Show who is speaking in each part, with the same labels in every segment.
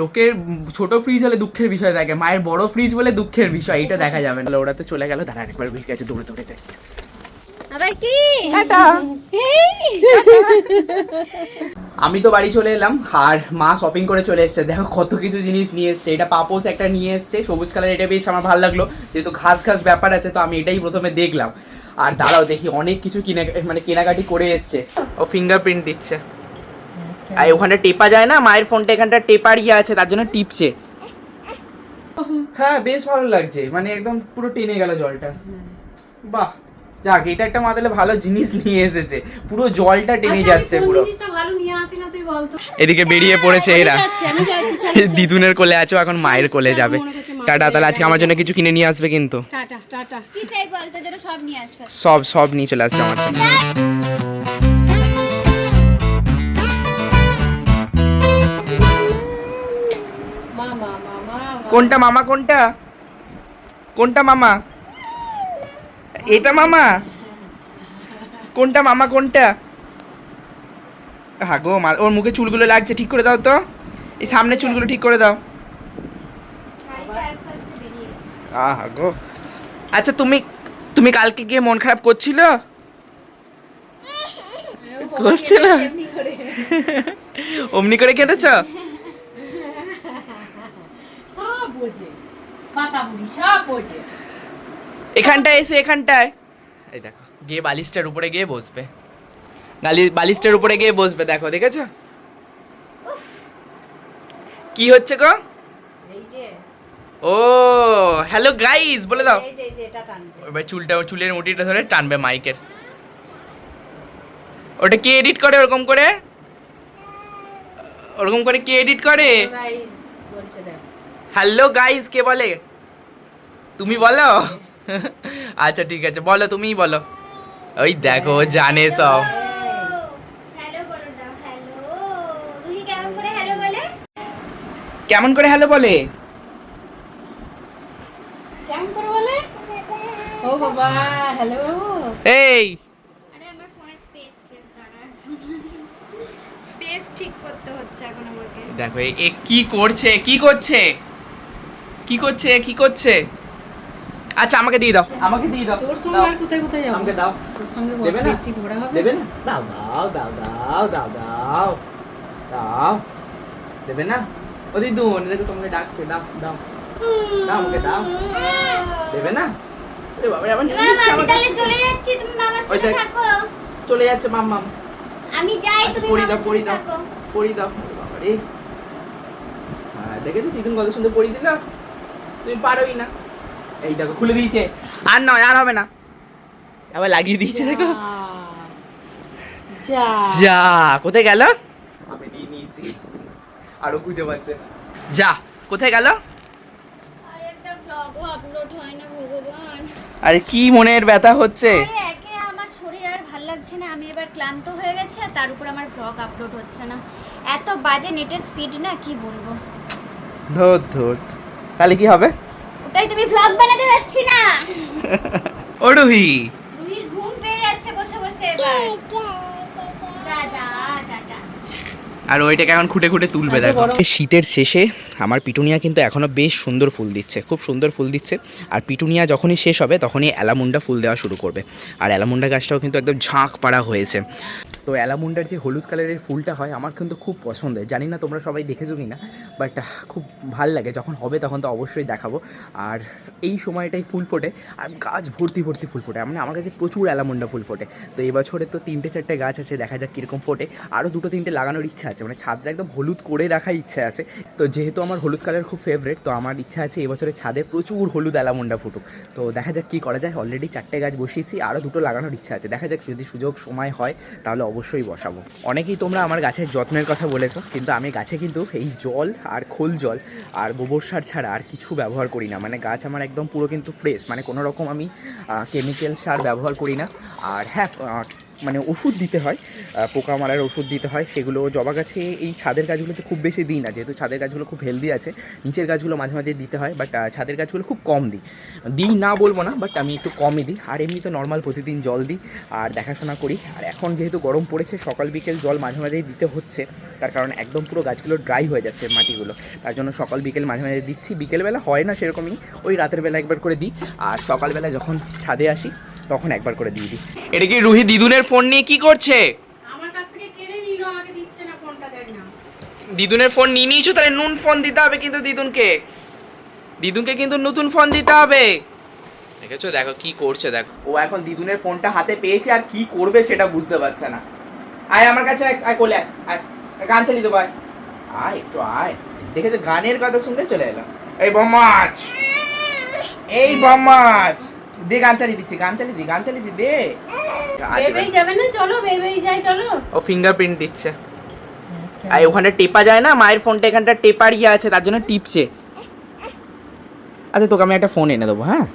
Speaker 1: লোকের ছোট ফ্রিজ হলে দুঃখের বিষয় থাকে মায়ের বড় ফ্রিজ বলে দুঃখের বিষয় এটা দেখা যাবে না। ওরা তো চলে গেল দাঁড়া একবার বেরিয়ে গেছে দৌড়ে দৌড়ে যাই। আমি তো বাড়ি চলে এলাম আর মা শপিং করে চলে এসেছে। দেখো কত কিছু জিনিস নিয়ে এসছে। এটা পাপোস একটা নিয়ে এসছে সবুজ কালার এটা বেশ আমার ভালো লাগল। যেহেতু ঘাস ঘাস ব্যাপার আছে তো আমি এটাই প্রথমে দেখলাম। আর দাঁড়াও দেখি অনেক কিছু কিনে মানে কেনাকাটি করে এসছে। ও ফিঙ্গারপ্রিন্ট দিচ্ছে। আর ওখানে টেপা যায় না? মায়ের ফোনটা এখানটা টেপার ইয়ে আছে তার জন্য টিপছে। হ্যাঁ বেশ ভালো লাগছে। মানে একদম পুরো টেনে গেল জলটা। বাহ। যাক এটা একটা মাতালে ভালো জিনিস নিয়ে এসেছে। পুরো জলটা টেনে যাচ্ছে পুরো।
Speaker 2: জিনিসটা ভালো নিয়ে আসি না তুই বলতো
Speaker 1: এদিকে বেরিয়ে পড়েছে এরা।
Speaker 2: যাচ্ছি আমি যাচ্ছি চল
Speaker 1: দিদুনের কোলে আছো এখন মায়ের কোলে যাবে। টাটা তাহলে আজকে আমার জন্য কিছু কিনে নিয়ে আসবে কিন্তু।
Speaker 2: Tata tata.
Speaker 3: কি চাই বলতো যেটা সব নিয়ে আসবে।
Speaker 1: সব সব নিয়ে চলে আসবে আমার জন্য। কোনটা মামা কোনটা? কোনটা মামা? এটা মামা? কোনটা মামা কোনটা? হ্যাঁ গো মা ওর মুখে চুলগুলো লাগছে ঠিক করে দাও তো। এই সামনে চুলগুলো ঠিক করে দাও। আহা গো। আচ্ছা তুমি তুমি কালকে গিয়ে মন খারাপ করছিল? করছিল? অমনি করে কেটেছ
Speaker 2: সব পাতা বুড়ি সব বোঝে
Speaker 1: এখানটায় এসে এখানটায়। এই দেখো গিয়ে বালিশটার উপরে গিয়ে বসবে। গালি বালিশটার উপরে গিয়ে বসবে দেখো দেখেছ? কি হচ্ছে গো?
Speaker 2: এই যে।
Speaker 1: ও হ্যালো গাইস বলে দাও। এবার চুলটা চুলের মুঠিটা ধরে টানবে মাইকের। ওটা কে এডিট করে ওরকম করে? ওরকম করে কে এডিট করে?
Speaker 2: বলছে দেখ।
Speaker 1: হ্যালো গাইস কে বলে? তুমি বলো? আচ্ছা ঠিক আছে বলো তুমিই বলো। ওই দেখো জানে সব।
Speaker 3: কেমন করে হ্যালো বলে?
Speaker 1: এই। দেখো এ কি করছে কি করছে? কি করছে? কি করছে? আচ্ছা আমাকে দিয়ে দাও। আমাকে দিয়ে দাও।
Speaker 2: তোর সঙ্গে আর কোথায় কোথায় যাব?
Speaker 1: আমাকে দাও।
Speaker 2: তোর সঙ্গে
Speaker 1: দেবে না?
Speaker 2: বেশি ঘোরা হবে?
Speaker 1: দেবে না? দাও দাও দাও দাও দাও দাও। দাও। দেবে না? ও দিদুন দেখো তোমাকে ডাকছে। দাও দাও। দাও আমাকে দাও। দেবে না? এ বাবা আবার নিয়ে নিচ্ছে
Speaker 3: আমি
Speaker 1: আমাকে।
Speaker 3: তাহলে চলে যাচ্ছি তুমি মামার সাথে থাকো।
Speaker 1: চলে যাচ্ছে মাম্মাম
Speaker 3: আমি যাই
Speaker 1: আচ্ছা,
Speaker 3: তুমি মামার
Speaker 1: দাও,
Speaker 3: পড়ি
Speaker 1: দাও। পড়ি দাও। বাবা রে হ্যাঁ দেখেছ? দিদুন কত সুন্দর পড়ি দিল। তুমি পারোই না। এই দেখো খুলে দিয়েছে। আর নয় আর হবে না। আবার লাগিয়ে দিয়েছে দেখো।
Speaker 2: যা।
Speaker 1: যা কোথায় গেল? আমি দিয়ে নিয়েছি। আরও খুঁজে পাচ্ছে না। যা কোথায় গেল?
Speaker 3: আর একটা ব্লগও আপলোড হয় না ভগবান।
Speaker 1: আরে কি মনের ব্যথা হচ্ছে?
Speaker 3: আরে একে আমার শরীর আর ভালো লাগছে না। আমি এবার ক্লান্ত হয়ে গেছি আর তার উপর আমার ব্লগ আপলোড হচ্ছে না। এত বাজে নেটের স্পিড না কি বলব?
Speaker 1: ধর ধর। তাহলে কি হবে?
Speaker 3: ওটাই তুমি ভ্লগ বানাতে পারছি না।
Speaker 1: ও রুহি।
Speaker 3: রুহির ঘুম পেয়ে যাচ্ছে বসে বসে এবার।
Speaker 1: আর ওইটাকে এখন খুঁটে খুঁটে তুলবে
Speaker 2: আচ্ছা,
Speaker 1: দেখো। শীতের শেষে আমার পিটুনিয়া কিন্তু এখনও বেশ সুন্দর ফুল দিচ্ছে খুব সুন্দর ফুল দিচ্ছে। আর পিটুনিয়া যখনই শেষ হবে তখনই অ্যালামুন্ডা ফুল দেওয়া শুরু করবে। আর অ্যালামুন্ডা গাছটাও কিন্তু একদম ঝাঁক পাড়া হয়েছে। তো অ্যালামুন্ডার যে হলুদ কালারের ফুলটা হয় আমার কিন্তু খুব পছন্দের জানি না তোমরা সবাই দেখেছ কি না বাট খুব ভালো লাগে। যখন হবে তখন তো অবশ্যই দেখাবো। আর এই সময়টাই ফুল ফোটে। আর গাছ ভর্তি ভর্তি ফুল ফোটে। মানে আমার কাছে প্রচুর অ্যালামুন্ডা ফুল ফোটে। তো এই বছরে তো তিনটে চারটে গাছ আছে দেখা যাক কীরকম ফোটে। আরও দুটো তিনটে লাগানোর ইচ্ছা আছে। মানে ছাদটা একদম হলুদ করে রাখার ইচ্ছা আছে। তো যেহেতু আমার হলুদ কালার খুব ফেভারেট তো আমার ইচ্ছা আছে এবছরে ছাদে প্রচুর হলুদ অ্যালামুন্ডা ফুটুক। তো দেখা যাক কী করা যায়। অলরেডি চারটে গাছ বসিয়েছি আরও দুটো লাগানোর ইচ্ছা আছে। দেখা যাক যদি সুযোগ সময় হয়, তাহলে অবশ্যই বসাবো। অনেকেই তোমরা আমার গাছের যত্নের কথা বলেছ, কিন্তু আমি গাছে কিন্তু এই জল আর খোল জল আর গোবর সার ছাড়া আর কিছু ব্যবহার করি না। মানে গাছ আমার একদম পুরো কিন্তু ফ্রেশ মানে কোনো রকম আমি কেমিক্যাল সার ব্যবহার করি না। আর হ্যাঁ মানে ওষুধ দিতে হয় পোকা মারার ওষুধ দিতে হয়, সেগুলো জবা গাছে এই ছাদের গাছগুলোতে খুব বেশি দিই না, যেহেতু ছাদের গাছগুলো খুব হেলদি আছে, নিচের গাছগুলো মাঝে মাঝে দিতে হয় বাট ছাদের গাছগুলো খুব কম দিই। দিই না বলব না বাট আমি একটু কমই দিই, আর এমনি তো নর্মাল প্রতিদিন জল দিই, আর দেখাশোনা করি, আর এখন যেহেতু গরম পড়েছে, সকাল বিকেল জল মাঝে মাঝেই দিতে হচ্ছে, তার কারণ একদম পুরো গাছগুলো ড্রাই হয়ে যাচ্ছে মাটিগুলো, তার জন্য সকাল বিকেল মাঝে মাঝে দিচ্ছি, বিকেলবেলা হয় না সেরকমই, ওই রাতের বেলা একবার করে দিই, আর সকালবেলা যখন ছাদে আসি তখন একবার করে দিয়ে দিই। এটা কি রুহি দিদুনের ফোন নিয়ে কি করছে?
Speaker 2: আমার কাছ থেকে কেড়ে নিল আমাকে দিচ্ছে না ফোনটা দেখ না।
Speaker 1: দিদুনের ফোন নিয়ে নিয়েছো তাহলে নুন ফোন দিতে হবে কিন্তু দিদুনকে। দিদুনকে কিন্তু নতুন ফোন দিতে হবে। দেখেছ? দেখো কি করছে দেখো। ও এখন দিদুনের ফোনটা হাতে পেয়েছে আর কি করবে সেটা বুঝতে পারছে না। আয় আমার কাছে আয়, কোলে আয়, আয় গান চালিয়ে দেবো আয়। আয় একটু আয়। দেখেছ? গানের কথা শুনতে চলে এলাম। এই বমাচ এই বমাচ দে গান চালিয়ে দিচ্ছি গান চালিয়ে দি গান চালিয়ে দি দে।
Speaker 2: বেবেই যাবে না? চলো বেবেই যাই চলো।
Speaker 1: ও ফিঙ্গারপ্রিন্ট দিচ্ছে। আর ওখানে টেপা যায় না? মায়ের ফোনটা এখানটা টেপার ইয়ে আছে তার জন্য টিপছে। আচ্ছা তোকে আমি একটা ফোন এনে দেবো হ্যাঁ?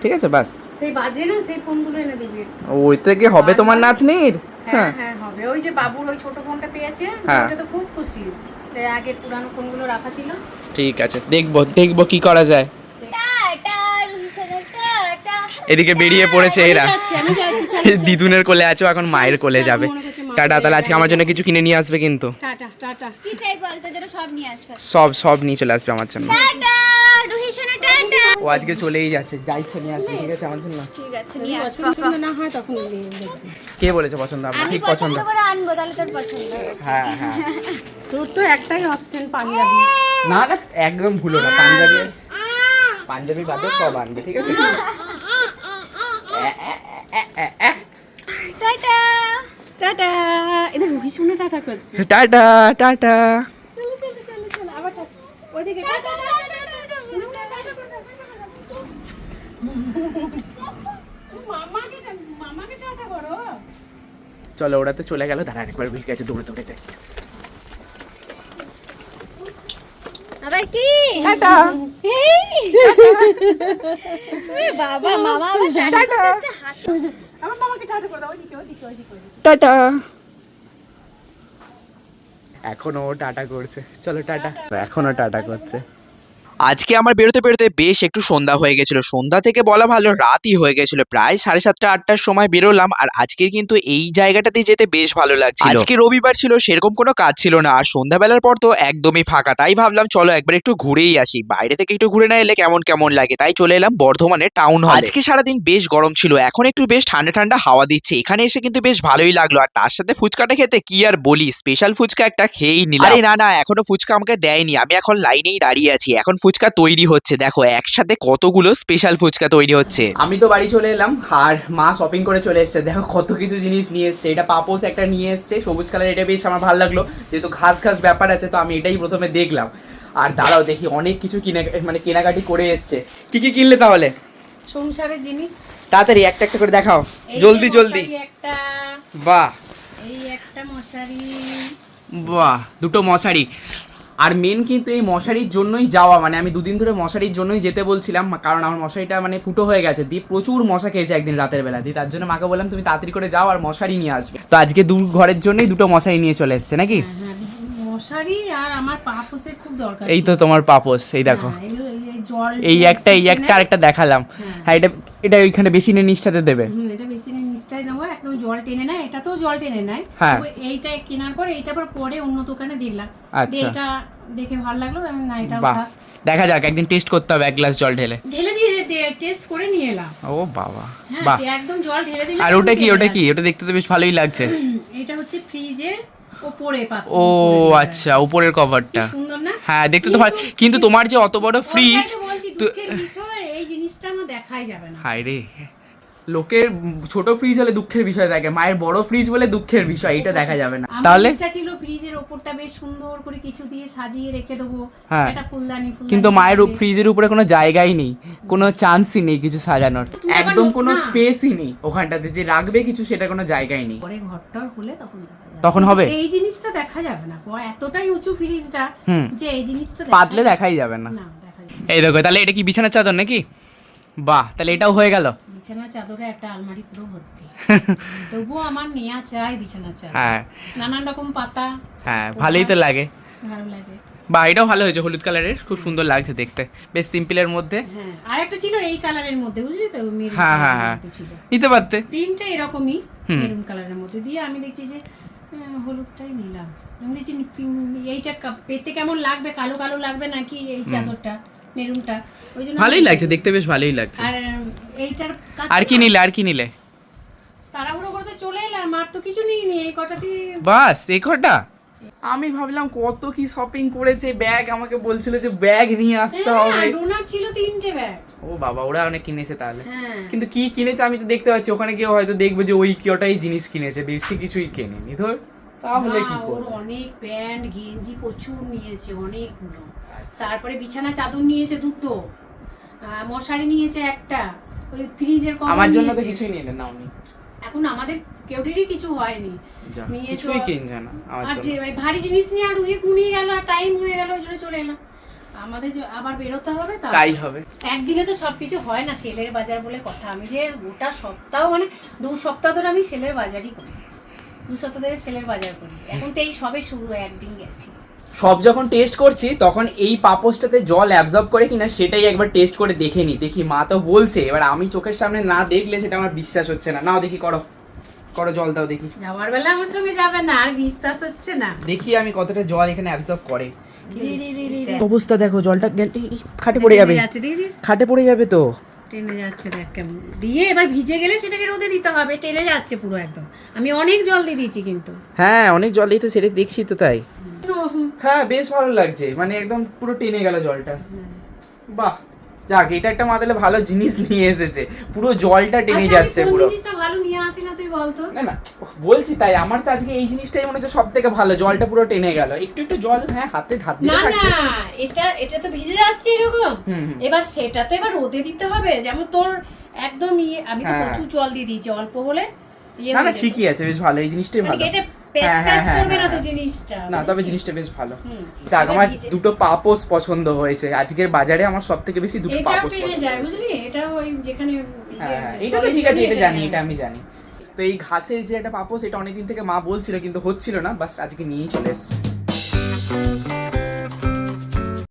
Speaker 1: ঠিক আছে বাস।
Speaker 2: সেই বাজে না সেই ফোনগুলো এনে দিবি
Speaker 1: ওই থেকে হবে তোমার নাতনির?
Speaker 2: হ্যাঁ হ্যাঁ। হবে। ওই যে বাবুর ওই ছোট ফোনটা পেয়েছে
Speaker 1: হ্যাঁ।
Speaker 2: ওটা তো খুব খুশি। সে আগে পুরানো ফোনগুলো রাখা ছিল।
Speaker 1: ঠিক আছে দেখব দেখব কি করা যায়। এদিকে বেরিয়ে পড়েছে এরা।
Speaker 2: আমি যাচ্ছি আমি যাচ্ছি চলো
Speaker 1: দিদুনের কোলে আছে ও এখন মায়ের কোলে যাবে। টাটা তাহলে আজকে আমার জন্য কিছু কিনে নিয়ে আসবে কিন্তু।
Speaker 2: Tata tata.
Speaker 3: কি চাই বল তোর জন্য সব
Speaker 1: সব সব নিয়ে চলে আসবে আমার জন্য। ও আজকে চলেই যাচ্ছে যা ইচ্ছে নিয়ে আসবে ঠিক আছে আমার জন্য।
Speaker 2: হয়
Speaker 1: কে বলেছে পছন্দ আপনার ঠিক
Speaker 3: পছন্দ
Speaker 1: পছন্দ।
Speaker 3: করে আনব তাহলে তোর পছন্দ হবে।
Speaker 1: হ্যাঁ হ্যাঁ।
Speaker 2: তোর তো একটাই অপশন পাঞ্জাবি।
Speaker 1: না না একদম ভুলো না। পাঞ্জাবি পাঞ্জাবি বাদে সব আনবে ঠিক আছে?
Speaker 2: টাটা এদের রুহি শুনে টাটা করছে
Speaker 1: টাটা টাটা
Speaker 2: চলো চলো চলো চলো আবার ওইদিকে টাটা মামাকে মামাকে টাটা করো
Speaker 1: চলো ওরা তো চলে গেল দাঁড়া একবার ভিড় গেছে দৌড়ে দৌড়ে যাই
Speaker 3: আবার কি টাটা বাবা মামা টাটা হাসি
Speaker 2: টাটা। এখনও
Speaker 1: টাটা করছে। চলো টাটা। এখনও টাটা করছে। আজকে আমার বেরোতে বেরোতে বেশ একটু সন্ধ্যা হয়ে গেছিল। সন্ধ্যা থেকে বলা ভালো রাতই হয়ে গেছিল। প্রায় সাড়ে সাতটা আটটার সময় বেরোলাম আর আজকে কিন্তু এই জায়গাটাতে যেতে বেশ ভালো লাগছে আজকে রবিবার ছিল সেরকম কোনো কাজ ছিল না। আর সন্ধ্যাবেলার পর তো একদমই ফাঁকা। তাই ভাবলাম চলো একবার একটু ঘুরেই আসি। বাইরে থেকে একটু ঘুরে না এলে কেমন কেমন লাগে? তাই চলে এলাম বর্ধমানের টাউন হল আজকে সারাদিন বেশ গরম ছিল। এখন একটু বেশ ঠান্ডা ঠান্ডা হাওয়া দিচ্ছে। এখানে এসে কিন্তু বেশ ভালোই লাগল। আর তার সাথে ফুচকাটা খেতে কি আর বলি? স্পেশাল ফুচকা একটা খেয়েই নিলাম। আরে না না এখনও ফুচকা আমাকে দেয়নি। আমি এখন লাইনেই দাঁড়িয়ে আছি। এখন ফুচকা তৈরি হচ্ছে। দেখো একসাথে কতগুলো স্পেশাল ফুচকা তৈরি হচ্ছে। আমি তো বাড়ি চলে এলাম আর মা শপিং করে চলে এসছে। দেখো কত কিছু জিনিস নিয়ে এসছে। এটা পাপোস একটা নিয়ে এসছে সবুজ কালার এটা বেশ আমার ভালো লাগল। যেহেতু ঘাস ঘাস ব্যাপার আছে তো আমি এটাই প্রথমে দেখলাম। আর দাঁড়াও দেখি অনেক কিছু কিনে মানে কেনাকাটি করে এসছে। কি কি কিনলে তাহলে?
Speaker 2: সংসারের জিনিস।
Speaker 1: তাড়াতাড়ি একটা একটা করে দেখাও। জলদি জলদি। বাহ।
Speaker 2: এই একটা মশারি।
Speaker 1: বাহ দুটো মশারি। আর মেন কিন্তু এই মশারির জন্যই যাওয়া মানে আমি দুদিন ধরে মশারির জন্যই যেতে বলছিলাম কারণ আমার মশারিটা মানে ফুটো হয়ে গেছে দিয়ে প্রচুর মশা খেয়েছে একদিন রাতের বেলা। দিয়ে তার জন্য মাকে বললাম তুমি তাড়াতাড়ি করে যাও আর মশারি নিয়ে আসবে। তো আজকে দু ঘরের জন্যই দুটো মশারি নিয়ে চলে এসছে নাকি?
Speaker 2: হ্যাঁ, হ্যাঁ, মশারি আর আমার পাপোসের খুব দরকার
Speaker 1: এই তো তোমার পাপোস এই দেখো।
Speaker 2: হ্যাঁ, এই- এই
Speaker 1: একটা এই একটা আরেকটা দেখালাম।
Speaker 2: হ্যাঁ।
Speaker 1: এটা এটা ওইখানে বেশি নিষ্ঠাতে দেবে।
Speaker 2: এটা বেশি দেবো একদম জল টেনে নেয় এটাতেও জল টেনে নেয়।
Speaker 1: হ্যাঁ।
Speaker 2: এইটা কেনার পর এইটা পর পরে অন্য দোকানে দেখলাম
Speaker 1: আচ্ছা।
Speaker 2: এটা দেখে ভালো লাগল আমি না এটা
Speaker 1: দেখা যাক একদিন টেস্ট করতে হবে এক গ্লাস জল ঢেলে।
Speaker 2: ঢেলে দিয়ে টেস্ট করে নিয়ে এলাম।
Speaker 1: ও বাবা।
Speaker 2: হ্যাঁ
Speaker 1: বাহ।
Speaker 2: একদম জল ঢেলে দিলে
Speaker 1: আর ওটা কি ওটা কি? ওটা দেখতে তো বেশ ভালোই লাগছে।
Speaker 2: এটা হচ্ছে ফ্রিজের ওপরে
Speaker 1: ও আচ্ছা উপরের কভারটা
Speaker 2: সুন্দর না?
Speaker 1: হ্যাঁ দেখতে তো ভালো। কিন্তু তোমার যে অত বড় ফ্রিজ
Speaker 2: তো
Speaker 1: তো
Speaker 2: এই জিনিসটা আমার দেখাই যাবে না।
Speaker 1: হায় রে। লোকের ছোট ফ্রিজ হলে দুঃখের বিষয় থাকে মায়ের বড় ফ্রিজ বলে দুঃখের বিষয় এটা দেখা যাবে না। তাহলে?
Speaker 2: ইচ্ছা ছিল ফ্রিজের উপরটা বেশ সুন্দর করে কিছু দিয়ে সাজিয়ে রেখে দেবো
Speaker 1: হ্যাঁ।
Speaker 2: একটা ফুলদানি
Speaker 1: কিন্তু মায়ের ফ্রিজের উপরে কোনো জায়গাই নেই কোনো চান্সই নেই কিছু সাজানোর। একদম কোনো স্পেসই নেই ওখানটাতে যে রাখবে কিছু সেটা কোনো জায়গাই নেই।
Speaker 2: পরে ঘরটার হলে তখন
Speaker 1: তখন হবে?
Speaker 2: এই জিনিসটা দেখা যাবে না পরে এতটাই উঁচু ফ্রিজটা যে এই জিনিসটা
Speaker 1: পাতলে দেখাই যাবে না।
Speaker 2: না দেখা যাবে
Speaker 1: এই দেখো তাহলে এটা কি বিছানার চাদর নাকি? বাহ তাহলে এটাও হয়ে গেল।
Speaker 2: বিছানা চাদরে একটা আলমারি পুরো ভর্তি। তবুও আমার নেওয়া চাই বিছানা চাদর।
Speaker 1: হ্যাঁ।
Speaker 2: নানান রকম পাতা
Speaker 1: হ্যাঁ ভালোই তো লাগে।
Speaker 2: ভালো লাগে।
Speaker 1: বা ভালো হয়েছে হলুদ কালারের খুব সুন্দর লাগছে দেখতে। বেশ সিম্পলের মধ্যে।
Speaker 2: হ্যাঁ আর একটা ছিল এই কালারের মধ্যে বুঝলি তো?
Speaker 1: হ্যাঁ, হ্যাঁ, হ্যাঁ। নিতে পারতে।
Speaker 2: তিনটা এরকমই। মেরুন কালারের মধ্যে। দিয়ে আমি দেখছি যে হলুদটাই নিলাম। আমি দেখছি এইটা পেতে কেমন লাগবে? কালো কালো লাগবে নাকি এই চাদরটা? মেরুনটা ওই জন্য
Speaker 1: ভালোই লাগছে দেখতে বেশ ভালোই লাগছে।
Speaker 2: আর এইটার
Speaker 1: আর কি নিলে আর কি নিলে?
Speaker 2: তাড়াহুড়ো করতে চলে এলাম আর তো কিছু নিই নি এই কটা দিয়ে
Speaker 1: বাস এই কটা? আমি ভাবলাম কত কি শপিং করেছে ব্যাগ আমাকে বলছিল যে ব্যাগ নিয়ে আসতে হবে।
Speaker 2: ডোনার ছিল তিনটে ব্যাগ
Speaker 1: ও বাবা ওরা অনেক কিনেছে তাহলে।
Speaker 2: হ্যাঁ।
Speaker 1: কিন্তু কি কিনেছে আমি তো দেখতে পাচ্ছি ওখানে গিয়ে হয়তো দেখব যে ওই কটাই জিনিস কিনেছে বেশি কিছুই কেনেনি। ধর তাহলে কি করব?
Speaker 2: অনেক প্যান্ট গেঞ্জি প্রচুর নিয়েছে অনেকগুলো। তারপরে বিছানা চাদর নিয়েছে দুটো মশারি নিয়েছে একটা ওই ফ্রিজের কভার
Speaker 1: আমার জন্য তো। কিছুই নিলে না উনি।
Speaker 2: এখন আমাদের কেউটিরই কিছু হয়নি।
Speaker 1: কিছুই কিনছে না
Speaker 2: আর যে ওই ভারী জিনিস নিয়ে আর উয়ে ঘুমিয়ে গেল আর টাইম হয়ে গেল ওই জন্য চলে এলাম। আমাদের আবার বেরোতে হবে তা
Speaker 1: তাই হবে।
Speaker 2: একদিনে তো সবকিছু হয় না সেলের বাজার বলে কথা। আমি যে গোটা সপ্তাহ মানে দু সপ্তাহ ধরে আমি সেলের বাজারই করি। দু সপ্তাহ ধরে সেলের বাজার করি। এখন তো এই সবে শুরু হয় একদিন গেছি।
Speaker 1: সব যখন টেস্ট করছি তখন এই পাপোসটাতে জল অ্যাবজর্ব করে কিনা সেটাই একবার টেস্ট করে দেখে নি। দেখি মা তো বলছে এবার আমি চোখের সামনে না দেখলে সেটা আমার বিশ্বাস হচ্ছে না। নাও দেখি করো। করো জল দাও দেখি।
Speaker 2: যাওয়ার বেলা আমার সঙ্গে যাবে না আর বিশ্বাস হচ্ছে না।
Speaker 1: দেখি আমি কতটা জল এখানে অ্যাবজর্ব করে। অবস্থা দেখো জলটা খাটে পড়ে যাবে। খাটে পড়ে যাবে তো।
Speaker 2: টেনে যাচ্ছে দেখ কেমন। দিয়ে এবার ভিজে গেলে সেটাকে রোদে দিতে হবে টেনে যাচ্ছে পুরো একদম। আমি অনেক জল দিয়ে দিয়েছি কিন্তু।
Speaker 1: হ্যাঁ অনেক জল দিয়ে তো সেটা দেখছি তো তাই। হ্যাঁ বেশ ভালো লাগছে। মানে একদম পুরো টেনে গেল জলটা। বাহ। যাক এটা একটা মাতালে ভালো জিনিস নিয়ে এসেছে। পুরো জলটা টেনে
Speaker 2: আচ্ছা,
Speaker 1: যাচ্ছে পুরো।
Speaker 2: জিনিসটা ভালো নিয়ে আসি না তুই বলতো?
Speaker 1: না না বলছি তাই আমার তো আজকে এই জিনিসটাই মনে হচ্ছে সব থেকে ভালো জলটা পুরো টেনে গেল। একটু একটু জল হ্যাঁ হাতে হাত
Speaker 2: না
Speaker 1: থাকছে।
Speaker 2: না এটা এটা তো ভিজে যাচ্ছে এরকম। এবার সেটা তো এবার রোদে দিতে হবে যেমন তোর একদম ইয়ে আমি তো
Speaker 1: হ্যাঁ।
Speaker 2: প্রচুর জল দিয়ে দিয়েছি অল্প হলে।
Speaker 1: না না ঠিকই আছে বেশ ভালো এই জিনিসটাই
Speaker 2: মানে
Speaker 1: ভালো।
Speaker 2: না তো। জিনিসটা
Speaker 1: না তবে জিনিসটা বেশ ভালো। যাক আমার দুটো পাপোস পছন্দ হয়েছে। আজকের বাজারে আমার সব থেকে বেশি দুটো পাপোস পছন্দ
Speaker 2: যায় এটা ওই যেখানে ইয়ে,
Speaker 1: হ্যাঁ হ্যাঁ, এটা তো ঠিক আছে এটা জানি এটা আমি জানি। তো এই ঘাসের যে একটা পাপোস এটা অনেকদিন থেকে মা বলছিল কিন্তু হচ্ছিল না বাস আজকে নিয়েই চলে এসেছে।